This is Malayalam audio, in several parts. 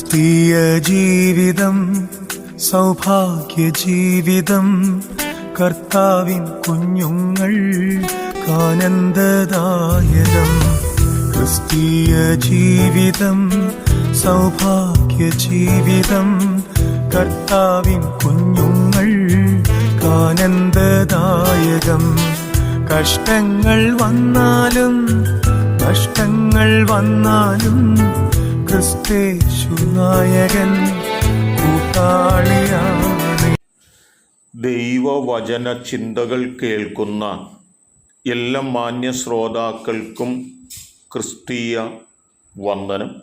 ക്രിസ്തീയ ജീവിതം സൗഭാഗ്യ ജീവിതം കർത്താവിൻ കുഞ്ഞുങ്ങൾ കാനന്ദദായകം ക്രിസ്തീയ ജീവിതം സൗഭാഗ്യ ജീവിതം കർത്താവിൻ കുഞ്ഞുങ്ങൾ കാനന്ദദായകം കഷ്ടങ്ങൾ വന്നാലും നഷ്ടങ്ങൾ വന്നാലും ദൈവവചന ചിന്തകൾ കേൾക്കുന്ന എല്ലാ മാന്യ ശ്രോതാക്കൾക്കും ക്രിസ്തീയ വന്ദനം.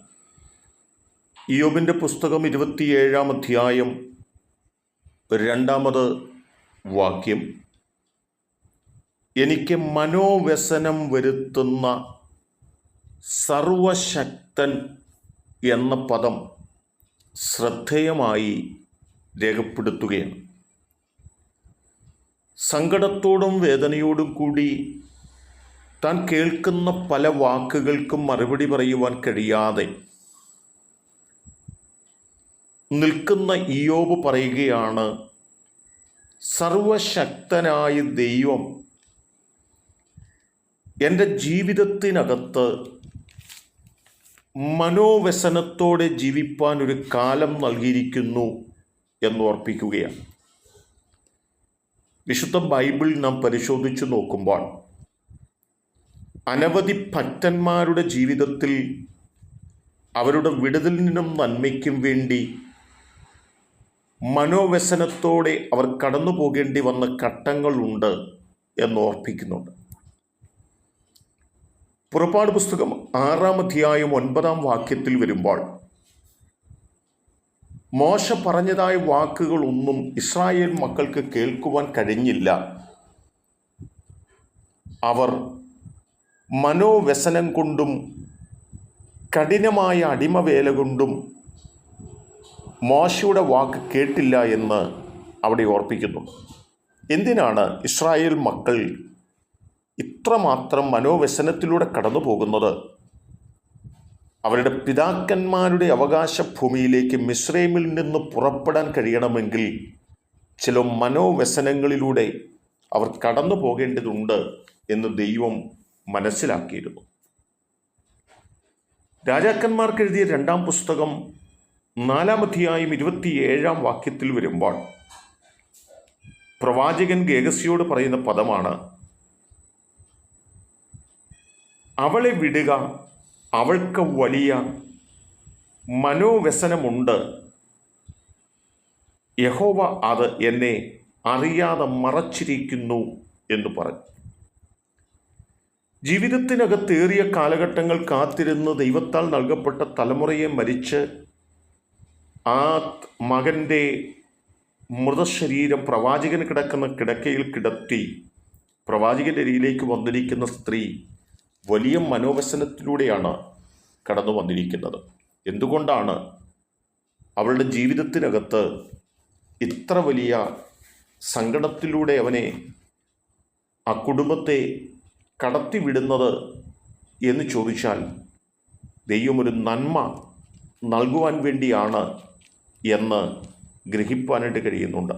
ഇയോബിന്റെ പുസ്തകം ഇരുപത്തിയേഴാം അധ്യായം രണ്ടാമത് വാക്യം. എനിക്ക് മനോവ്യസനം വരുത്തുന്ന സർവശക്തൻ എന്ന പദം ശ്രദ്ധേയമായി രേഖപ്പെടുത്തുകയാണ്. സങ്കടത്തോടും വേദനയോടും കൂടി താൻ കേൾക്കുന്ന പല വാക്കുകൾക്കും മറുപടി പറയുവാൻ കഴിയാതെ നിൽക്കുന്ന ഇയോബ് പറയുകയാണ് സർവശക്തനായ ദൈവം എന്റെ ജീവിതത്തിനകത്ത് മനോവ്യസനത്തോടെ ജീവിപ്പാൻ ഒരു കാലം നൽകിയിരിക്കുന്നു എന്ന് ഓർപ്പിക്കുകയാണ്. വിശുദ്ധ ബൈബിൾ നാം പരിശോധിച്ചു നോക്കുമ്പോൾ അനവധി ഭക്തന്മാരുടെ ജീവിതത്തിൽ അവരുടെ വിടുതലിനും നന്മയ്ക്കും വേണ്ടി മനോവ്യസനത്തോടെ അവർ കടന്നു പോകേണ്ടി വന്ന ഘട്ടങ്ങളുണ്ട് എന്ന് ഓർപ്പിക്കുന്നുണ്ട്. പുറപ്പാട് പുസ്തകം ആറാം അധ്യായം ഒൻപതാം വാക്യത്തിൽ വരുമ്പോൾ മോശ പറഞ്ഞതായ വാക്കുകളൊന്നും ഇസ്രായേൽ മക്കൾക്ക് കേൾക്കുവാൻ കഴിഞ്ഞില്ല. അവർ മനോവ്യസനം കൊണ്ടും കഠിനമായ അടിമവേല കൊണ്ടും മോശയുടെ വാക്ക് കേട്ടില്ല എന്ന് അവിടെ ഓർപ്പിക്കുന്നു. എന്തിനാണ് ഇസ്രായേൽ മക്കൾ ഇത്രമാത്രം മനോവ്യസനത്തിലൂടെ കടന്നു പോകുന്നത് അവരുടെ പിതാക്കന്മാരുടെ അവകാശ ഭൂമിയിലേക്ക് മിശ്രൈമിൽ നിന്ന് പുറപ്പെടാൻ കഴിയണമെങ്കിൽ ചില മനോവ്യസനങ്ങളിലൂടെ അവർ കടന്നു പോകേണ്ടതുണ്ട് എന്ന് ദൈവം മനസ്സിലാക്കിയിരുന്നു. രാജാക്കന്മാർക്ക് എഴുതിയ രണ്ടാം പുസ്തകം നാലാം അധ്യായം ഇരുപത്തിയേഴാം വാക്യത്തിൽ വരുമ്പോൾ പ്രവാചകൻ ഗേഗസിയോട് പറയുന്ന പദമാണ് അവളെ വിടുക അവൾക്ക് വലിയ മനോവ്യസനമുണ്ട്. യഹോവ അത് എന്നെ അറിയാതെ മറച്ചിരിക്കുന്നു എന്ന് പറഞ്ഞു. ജീവിതത്തിനകത്തേറിയ കാലഘട്ടങ്ങൾ കാത്തിരുന്ന് ദൈവത്താൽ നൽകപ്പെട്ട തലമുറയെ മരിച്ച് ആ മകന്റെ മൃതശരീരം പ്രവാചകന് കിടക്കുന്ന കിടക്കയിൽ കിടത്തി പ്രവാചകന്റെ അരിയിലേക്ക് വന്നിരിക്കുന്ന സ്ത്രീ വലിയ മനോവ്യസനത്തിലൂടെയാണ് കടന്നു വന്നിരിക്കുന്നത്. എന്തുകൊണ്ടാണ് അവളുടെ ജീവിതത്തിനകത്ത് ഇത്ര വലിയ സങ്കടത്തിലൂടെ അവനെ ആ കുടുംബത്തെ കടത്തിവിടുന്നത് എന്ന് ചോദിച്ചാൽ ദൈവം ഒരു നന്മ നൽകുവാൻ വേണ്ടിയാണ് എന്ന് ഗ്രഹിപ്പാനായിട്ട് കഴിയുന്നുണ്ട്.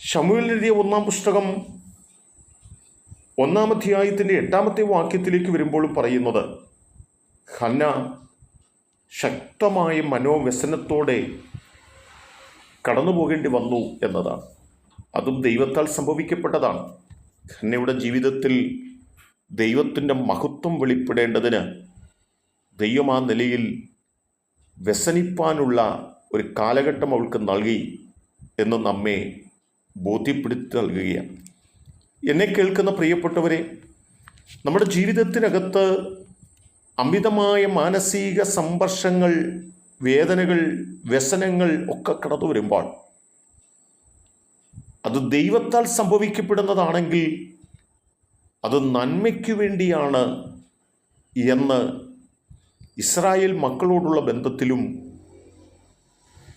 ഷമുവിൽ എഴുതിയ ഒന്നാം പുസ്തകം ഒന്നാം അധ്യായത്തിന്റെ എട്ടാമത്തെ വാക്യത്തിലേക്ക് വരുമ്പോൾ പറയുന്നത് ഹന്ന ശക്തമായ മനോവ്യസനത്തോടെ കടന്നു പോകേണ്ടി വന്നു എന്നതാണ്. അതും ദൈവത്താൽ സംഭവിക്കപ്പെട്ടതാണ്. ഹന്നയുടെ ജീവിതത്തിൽ ദൈവത്തിന്റെ മഹത്വം വെളിപ്പെടേണ്ടതിന് ദൈവം ആ നിലയിൽ വ്യസനിപ്പാനുള്ള ഒരു കാലഘട്ടം അവൾക്ക് നൽകി എന്ന് നമ്മെ ബോധ്യപ്പെടുത്തി നൽകുകയാണ്. എന്നെ കേൾക്കുന്ന പ്രിയപ്പെട്ടവരെ നമ്മുടെ ജീവിതത്തിനകത്ത് അമിതമായ മാനസിക സംഘർഷങ്ങൾ വേദനകൾ വ്യസനങ്ങൾ ഒക്കെ കടന്നു വരുമ്പോൾ അത് ദൈവത്താൽ സംഭവിക്കപ്പെടുന്നതാണെങ്കിൽ അത് നന്മയ്ക്ക് വേണ്ടിയാണ് എന്ന് ഇസ്രായേൽ മക്കളോടുള്ള ബന്ധത്തിലും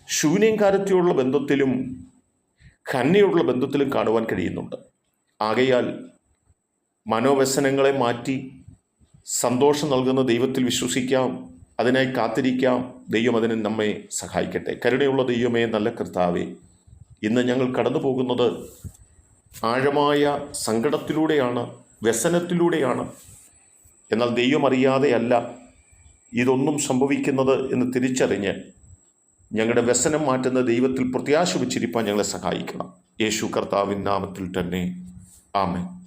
ശൂന്യങ്കാരത്തിയോടുള്ള ബന്ധത്തിലും ഖന്നയോടുള്ള ബന്ധത്തിലും കാണുവാൻ കഴിയുന്നുണ്ട്. ആകയാൽ മനോവ്യസനങ്ങളെ മാറ്റി സന്തോഷം നൽകുന്ന ദൈവത്തിൽ വിശ്വസിക്കാം അതിനായി കാത്തിരിക്കാം. ദൈവം അതിനെ നമ്മെ സഹായിക്കട്ടെ. കരുണയുള്ള ദൈവമേ നല്ല കർത്താവേ ഇന്ന് ഞങ്ങൾ കടന്നു പോകുന്നത് ആഴമായ സങ്കടത്തിലൂടെയാണ് വ്യസനത്തിലൂടെയാണ്. എന്നാൽ ദൈവം അറിയാതെയല്ല ഇതൊന്നും സംഭവിക്കുന്നത് എന്ന് തിരിച്ചറിഞ്ഞ് ഞങ്ങളുടെ വ്യസനം മാറ്റുന്ന ദൈവത്തിൽ പ്രത്യാശ വച്ചിരിപ്പാൻ ഞങ്ങളെ സഹായിക്കണം. യേശു കർത്താവിൻ നാമത്തിൽ തന്നെ. Amen.